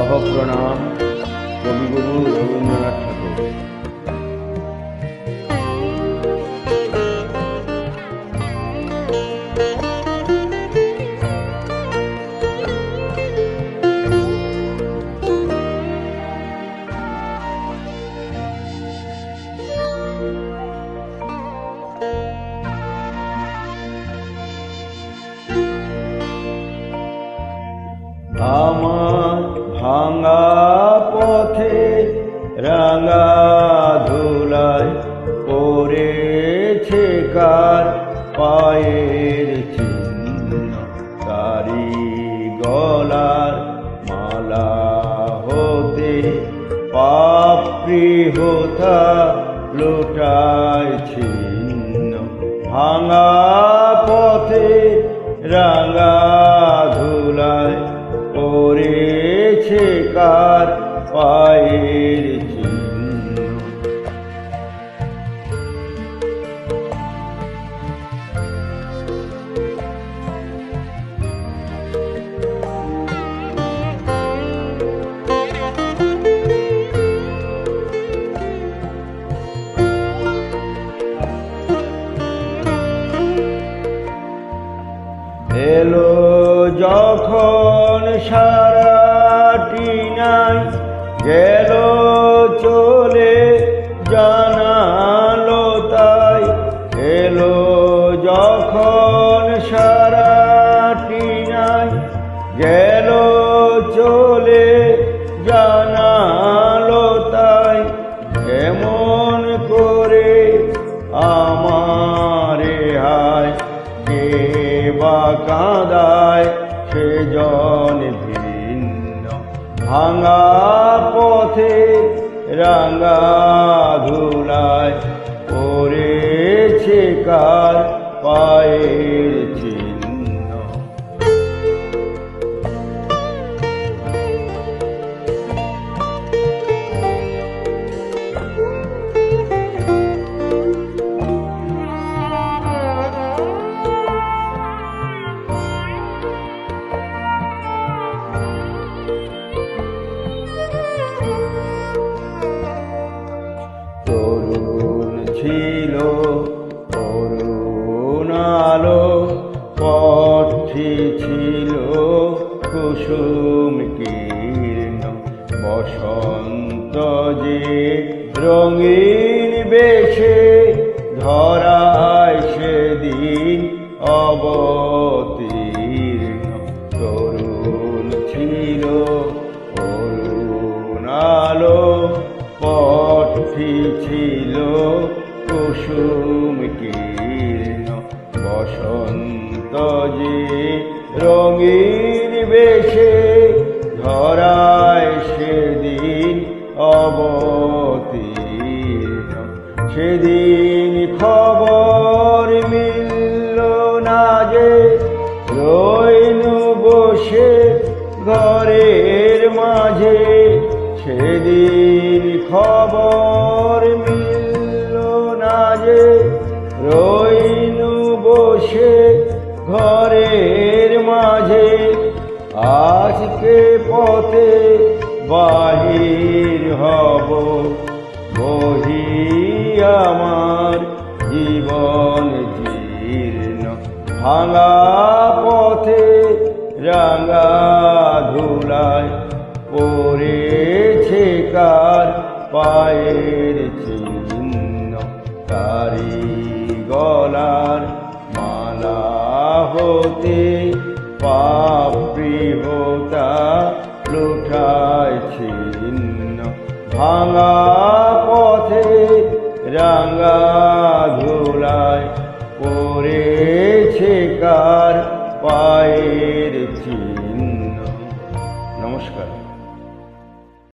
সহ প্রণাম কবিগুরু রবীন্দ্রনাথ ঠাকুর। ভাঙা পথে রাঙা ধুলায় পড়েছে কার পায়ের চিহ্ন? তারি গলার মালা হতে পাপড়ি হোতা লোটায় ছিন্ন। ভাঙা পথে রাঙা নাই, গেল চলে, জানালো তাই। এলো যখন সারাটি নাই, গেল চলে, জানালো তাই। কেমন করে আমারে হায়, কে বা কাঁদায়, সে জন ভাঙা পথে রাঙা ধুলায় পড়েছে কার পায়ের রঙিন বেশে ধরায় সেদিন অবতীর্ণ। তরুণ ছিল অরুণ আলো পথি ছিল কুসুম কীর্ণ। বসন্ত যে রঙিন বেশে সেদিন খবর মিলল না যে রইনু বসে ঘরের মাঝে। আজকে পথে বাহির হব, বহি আমার জীবন জীর্ণ। ভাঙা পথে রাঙা পায়ের চিহ্ন তারি গলার মালা হতে পাপৃহতা লুঠায় ছিন্ন, ভাঙা পথে রাঙা ধুলায় পড়েছে কার পায়ের চিহ্ন নমস্কার।